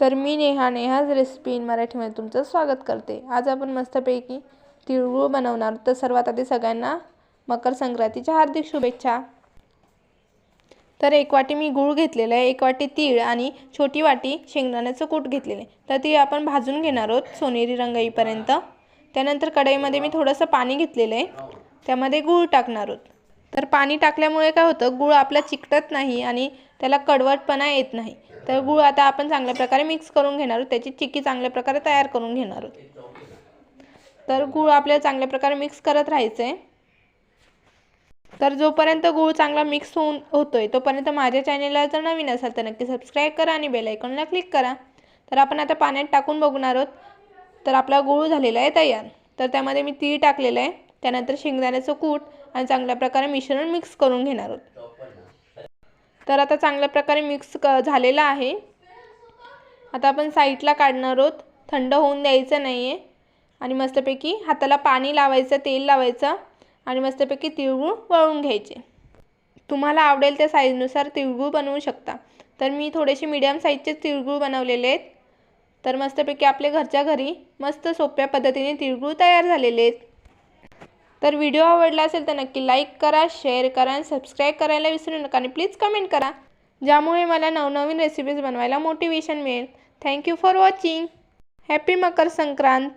तर मी Neha Neha's recipe in मराठीमध्ये तुमचं स्वागत करते. आज आपण मस्तपैकी तिळगुळ बनवणार आहोत. तर सर्वात आधी सगळ्यांना मकर संक्रांतीच्या हार्दिक शुभेच्छा. तर एक वाटी मी गूळ घेतलेला आहे एक वाटी तीळ आणि छोटी वाटी शेंगदाण्याचं कूट घेतलेलं आहे. तर ती आपण भाजून घेणार आहोत सोनेरी रंग येईपर्यंत. त्यानंतर कढईमध्ये मी थोडंसं पाणी घेतलेलं आहे. त्यामध्ये गूळ टाकणार आहोत. तर पाणी टाकल्यामुळे काय होतं गूळ आपला चिकटत नाही आणि त्याला कडवटपणा येत नाही. तर गूळ आता आपण चांगल्या प्रकारे मिक्स करून घेणार आहोत. त्याची चिक्की चांगल्या प्रकारे तयार करून घेणार आहोत. तर गूळ आपल्याला चांगल्या प्रकारे मिक्स करत राहायचं आहे तर जोपर्यंत गूळ चांगला मिक्स होऊन होतोय तोपर्यंत माझ्या चॅनेलला जर नवीन असाल तर नक्की सबस्क्राईब करा आणि बेल आयकॉनला क्लिक करा. तर आपण आता पाण्यात टाकून बघणार आहोत. तर आपला गूळ झालेला आहे तयार. तर त्यामध्ये मी तीळ टाकलेलं आहे. त्यानंतर शेंगदाण्याचं कूट आणि चांगल्या प्रकारे मिश्रण मिक्स करून घेणार आहोत. तर आता चांगल्या प्रकारे मिक्स क झालेलं आहे. आता आपण साईडला काढणार आहोत. थंड होऊन द्यायचं नाही आहे आणि मस्तपैकी हाताला पाणी लावायचं तेल लावायचं आणि मस्तपैकी तिळगूळ वळून घ्यायचे. तुम्हाला आवडेल त्या साईजनुसार तिळगूळ बनवू शकता. तर मी थोडेसे मीडियम साईजचे तिळगूळ बनवलेले आहेत. तर मस्तपैकी आपल्या घरच्या घरी मस्त सोप्या पद्धतीने तिळगूळ तयार झालेले आहेत. तर व्हिडिओ आवडला असेल तर नक्की लाईक करा शेअर करा आणि सबस्क्राईब करायला विसरू नका आणि प्लीज कमेंट करा. ज्यामुळे मला नवनवीन रेसिपीज बनवायला मोटिवेशन मिळेल. Thank you for watching happy Makar Sankrant.